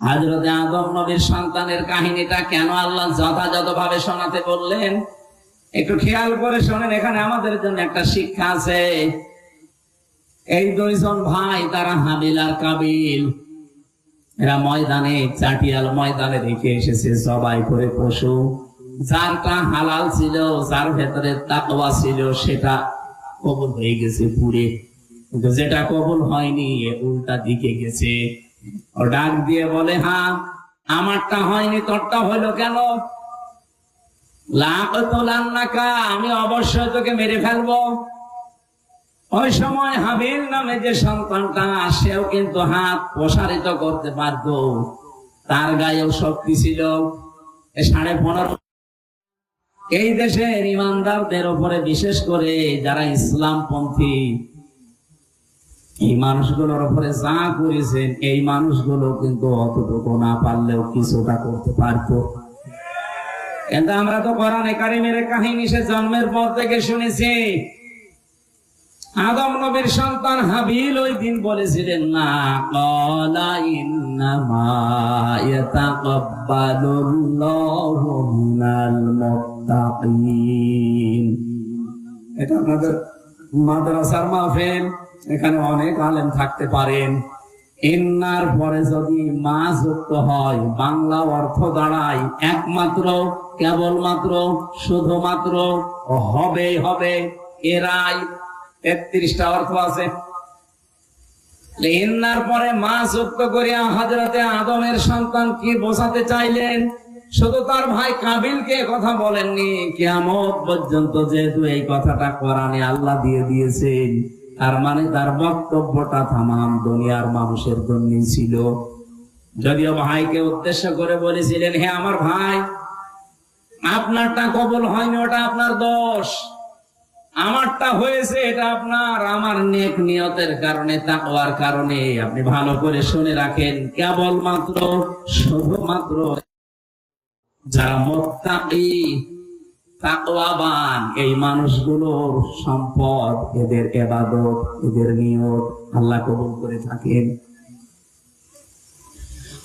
হাজরতে আদম নবীর সন্তানের কাহিনীটা কেন আল্লাহ যথাযথ ভাবে শোনাতে বললেন? একটু খেয়াল করে শোনেন, এখানে আমাদের জন্য একটা শিক্ষা আছে। এই দুইজন ভাই, তারা হাবিল আর কাবিল। এরা ময়দানে, চাটিয়াল ময়দানে রেখে এসেছে সবাই করে পশু। যারটা হালাল ছিল, যার ভেতরে তাকওয়া ছিল, সেটা কবুল হয়ে গেছে পুরে কিন্তু যেটা কবুল হয়নি উল্টা দিকে গেছে। ও ডাক দিয়ে বলে হ্যাঁ আমারটা হয়নি, তোরটা হইল কেন? আমি অবশ্যই তোকে মেরে ফেলব। ওই সময় হাবিল নামে যে সন্তানটা সেও কিন্তু হাত প্রসারিত করতে পারত তার গায়েও শক্তি ছিল। সাড়ে পনেরো এই দেশের ইমানদারদের উপরে বিশেষ করে যারা ইসলাম পন্থী এই মানুষগুলোর উপরে যা করেছেন, এই মানুষগুলো কিন্তু অতটুকু না পারলেও কিছুটা করতে পারতো। কিন্তু আমরা তো কোরআনে কারিমের কাহিনী সে জন্মের পর থেকে শুনেছি। আদম নবীর সন্তান হাবিল ওই দিন বলেছিলেন না এটা আপনাদের মাদ্রাসার মাহফিল। এখানে অনেক আলেম থাকতে পারেন। ইন্নার পরে যদি মা যুক্ত হয়, বাংলা অর্থ দাঁড়ায় একমাত্র, কেবলমাত্র, শুধুমাত্র হবে হবে। এরাই তেত্রিশটা অর্থ আছে। ইন্নার পরে মা যুক্ত করিয়া হাজরাতে আদমের সন্তান কি বোঝাতে চাইলেন? শুধু তার ভাই কাবিলকে কথা বলেননি। কিয়ামত পর্যন্ত যেহেতু এই কথাটা কোরআনে আল্লাহ দিয়ে দিয়েছেন তার মানে তার বক্তব্যটা থামাম দুনিয়ার মানুষের জন্য ছিল। যদিও ভাইকে উদ্দেশ্য করে বলেছিলেন, হে আমার ভাই, আপনারটা কবল হয়নি, ওটা আপনার দোষ। আমারটা হয়েছে, এটা আপনার। আমার নেক নিয়তের কারণে, তাকওয়ার কারণে। আপনি ভালো করে শুনে রাখেন কেবল মাত্র শুধুমাত্র যারা মোত্তাকি তাকওয়াবান, এই মানুষগুলোর সম্পদ, এদের এবাদত, এদের নিয়ত আল্লাহ কবুল করে থাকেন।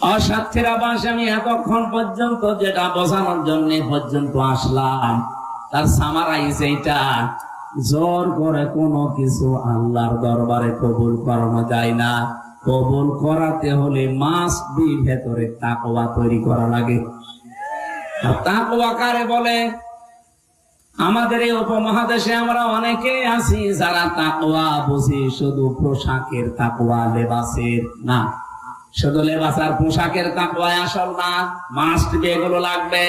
অসাধ্যের আবাস আমি এতক্ষণ পর্যন্ত যেটা বোঝানোর জন্য পর্যন্ত আসলাম। তার সামারাইজ এইটা। জোর করে কোনো কিছু আল্লাহর দরবারে কবুল করানো যায় না। কবুল করাতে হলে মাস বি ভেতরে তাকওয়া তৈরি করা লাগে। আর তাকওয়া কারে বলে? আমাদের এই উপমহাদেশে আমরা অনেকে আছি যারা তাকওয়া বুঝি, শুধু পোশাকের তাকওয়া লেবাসের না। শুধু লেবাস আর পোশাকের তাকওয়া আসল না মাস্ট এগুলো লাগবে।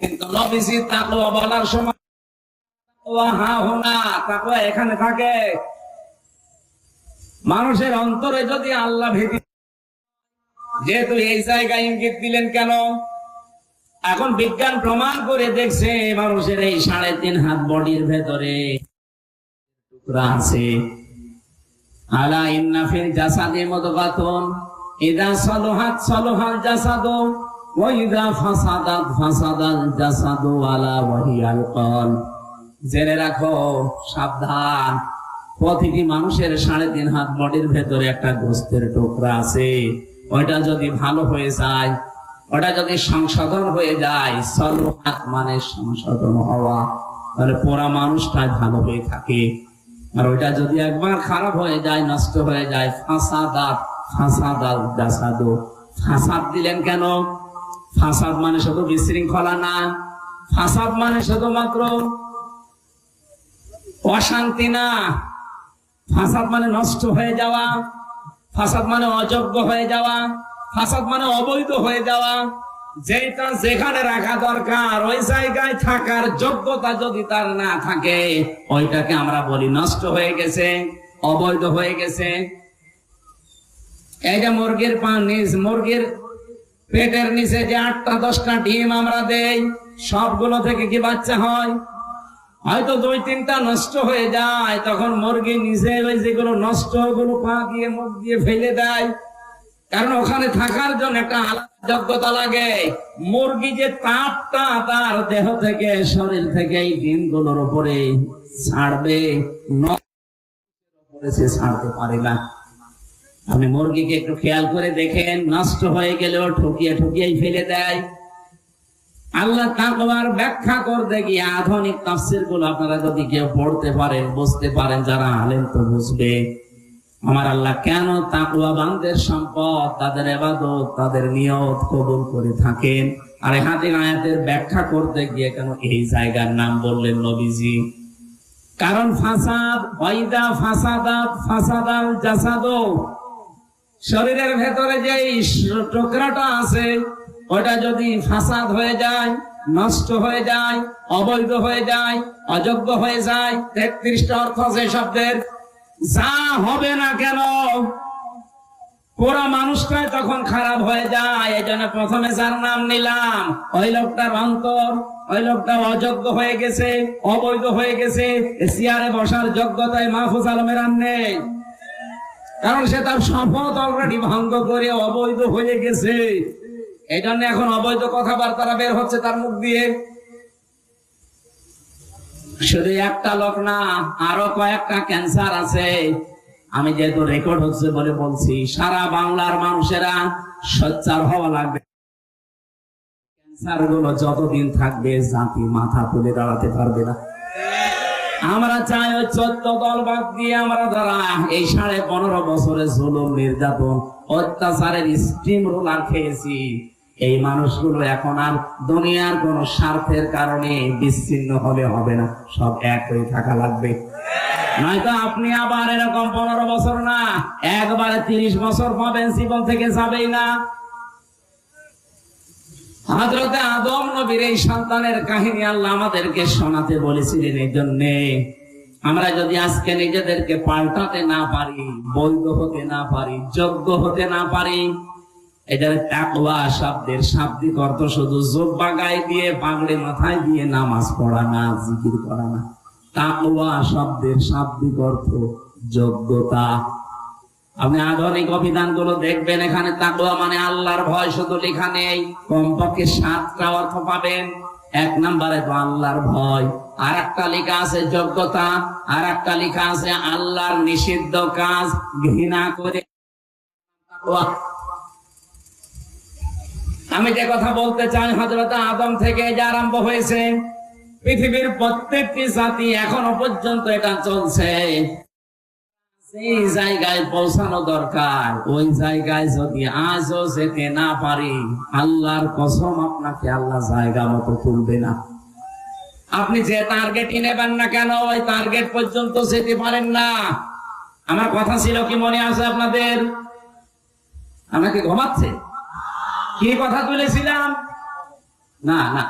কিন্তু নবীজি তাকওয়া বলার সময় তাকওয়া হা হোনা তাকওয়া এখানে থাকে। মানুষের অন্তরে যদি আল্লাহ ভীতি যেহেতু এই জায়গায় ইঙ্গিত দিলেন কেন? এখন বিজ্ঞান প্রমাণ করে দেখছে মানুষের এই সাড়ে তিন হাত বডির ভেতরে টুকরা আছে। আলা ইন্নাফিল গাতন ইদা সলোহাত সলোহাল জাসাদ ফাসাদাত ফাসাদাল জাসাদ আলা জেনে রাখো, সাবধান, প্রতিটি মানুষের সাড়ে তিন হাত বডির ভেতরে একটা গোস্তের টুকরা আছে। ওইটা যদি ভালো হয়ে যায় ওটা যদি সংশোধন হয়ে যায় সলহাত মানে সংশোধন হওয়া, তাহলে পোড়া মানুষটাই ভালো হয়ে থাকে। আর ওইটা যদি একবার খারাপ হয়ে যায়, নষ্ট হয়ে যায়, ফাঁসাদাত, ফাঁসাদাল দাসাদো। ফাঁসাদ দিলেন কেন? ফাঁসাদ মানে শুধু বিশৃঙ্খলা না, ফাঁসাদ মানে শুধুমাত্র অশান্তি না। ফাঁসাদ মানে নষ্ট হয়ে যাওয়া, ফাঁসাদ মানে অযোগ্য হয়ে যাওয়া। ফাসাদ মানে অবৈধ হয়ে যাওয়া। যেটা যেখানে রাখা দরকার, ওই জায়গায় থাকার যোগ্যতা যদি তার না থাকে, ওইটাকে আমরা বলি নষ্ট হয়ে গেছে, অবৈধ হয়ে গেছে। এই যে মুরগির পা নিচ, মুরগির পেটের নিচে যে আটটা, দশটা ডিম আমরা দেই, সবগুলো থেকে কি বাচ্চা হয়? হয়তো দুই, তিনটা নষ্ট হয়ে যায়, তখন মুরগি নিজে ওই যেগুলো নষ্ট, ওগুলো পা দিয়ে, মুখ দিয়ে ফেলে দেয়। কারণ ওখানে থাকার জন্য একটা আলাদা যোগ্যতা লাগে। মুরগি যে তাপটা তার দেহ থেকে, শরীর থেকে এই ডিমগুলোর উপরে ছাড়বে সে ছাড়তে পারে না। আপনি মুরগিকে একটু খেয়াল করে দেখেন, নষ্ট হয়ে গেলেও ঠকিয়ে ঠকিয়েই ফেলে দেয়। আল্লাহ তাকওয়ার ব্যাখ্যা করতে গিয়ে আধুনিক তাফসিরগুলো আপনারা যদি কেউ পড়তে পারেন, বুঝতে পারেন, যারা আলেন তো বুঝবে। আমার আল্লাহ কেন তাকওয়া বান্দের সম্পদ, তাদের এবাদত, তাদের নিয়ত কবুল করে থাকেন? আর এই আয়াতের ব্যাখ্যা করতে গিয়ে কেন এই জায়গার নাম বললেন নবীজি? কারণ ফাসাদ, ওয়াইদা ফাসাদাত ফাসাদাল জাসাদো। শরীরের ভেতরে যে টুকরাটা আছে, ওটা যদি ফাসাদ হয়ে যায়, নষ্ট হয়ে যায়, অবৈধ হয়ে যায়, অযোগ্য হয়ে যায়, তেত্রিশটা অর্থ আছে শব্দের। যা হবে না কেন? পুরো মানুষটাই তখন খারাপ হয়ে যায়, এই জন্য প্রথমে যার নাম নিলাম, ওই লোকটার অন্তর, ওই লোকটা অযোগ্য হয়ে গেছে, অবৈধ হয়ে গেছে চেয়ারে বসার যোগ্যতায় মাহফুজ আলমের আর নেই। কারণ সে তার শপথ অলরেডি ভঙ্গ করে অবৈধ হয়ে গেছে। এই জন্য এখন অবৈধ কথাবার্তারা বের হচ্ছে তার মুখ দিয়ে। শুধু একটা লোক না, আরও কয়েকটা ক্যান্সার আছে। আমি যেহেতু রেকর্ড হচ্ছে বলে বলছি, সারা বাংলার মানুষেরা সোচ্চার হওয়া লাগবে। ক্যান্সারগুলো যতদিন থাকবে, জাতি মাথা তুলে দাঁড়াতে পারবে না। আমরা চাই ওই চোদ্দ দল বাদ দিয়ে আমরা এই সাড়ে পনেরো বছরে জুলুম, নির্যাতন, অত্যাচারের স্টিম রোলার খেয়েছি এই মানুষগুলো এখন আর দুনিয়ার কোন স্বার্থের কারণে বিচ্ছিন্ন হলে হবে না। সব এক হয়ে থাকা লাগবে। নয়তো আপনি আবার এরকম পনেরো বছর না, একবারে তিরিশ বছর পাবেন, জীবন থেকে যাবেই না। হাজরতে আদম নবীর এই সন্তানের কাহিনী আল্লাহ আমাদেরকে শোনাতে বলেছিলেন এই জন্যে, আমরা যদি আজকে নিজেদেরকে পাল্টাতে না পারি, বৈধ হতে না পারি, যোগ্য হতে না পারি এটার তাকওয়া শব্দের শাব্দিক অর্থ শুধু জোব্বা গায়ে দিয়ে, পাগড়ে মাথায় দিয়ে নামাজ পড়া না, জিকির করা না। তাকওয়া শব্দের শাব্দিক অর্থ যোগ্যতা। আপনি আধুনিক অভিধানগুলো দেখবেন, এখানে তাকওয়া মানে আল্লাহর ভয় শুধু লেখা নেই। কমপক্ষে সাতটা অর্থ পাবেন। এক নম্বরে তো আল্লাহর ভয় আর একটা লেখা আছে যোগ্যতা আর একটা লেখা আছে আল্লাহর নিষিদ্ধ কাজ, ঘৃণা করে। আমি যে কথা বলতে চাই হজরত আদম থেকে যে আরম্ভ হয়েছে, পৃথিবীর প্রত্যেকটি জাতি এখনও পর্যন্ত এটা চলছে। সেই জায়গায় পৌঁছানো দরকার, ওই জায়গায় যদি আজও যেতে না পারি, আল্লাহর কসম আপনাকে আল্লাহ জায়গা মতো তুলবে না। আপনি যে টার্গেটই নেবেন না কেন, ওই টার্গেট পর্যন্ত যেতে পারেন না। আমার কথা ছিল কি মনে আছে আপনাদের? আমাকে ঘুমাচ্ছে। কি কথা তুলেছিলাম? না না।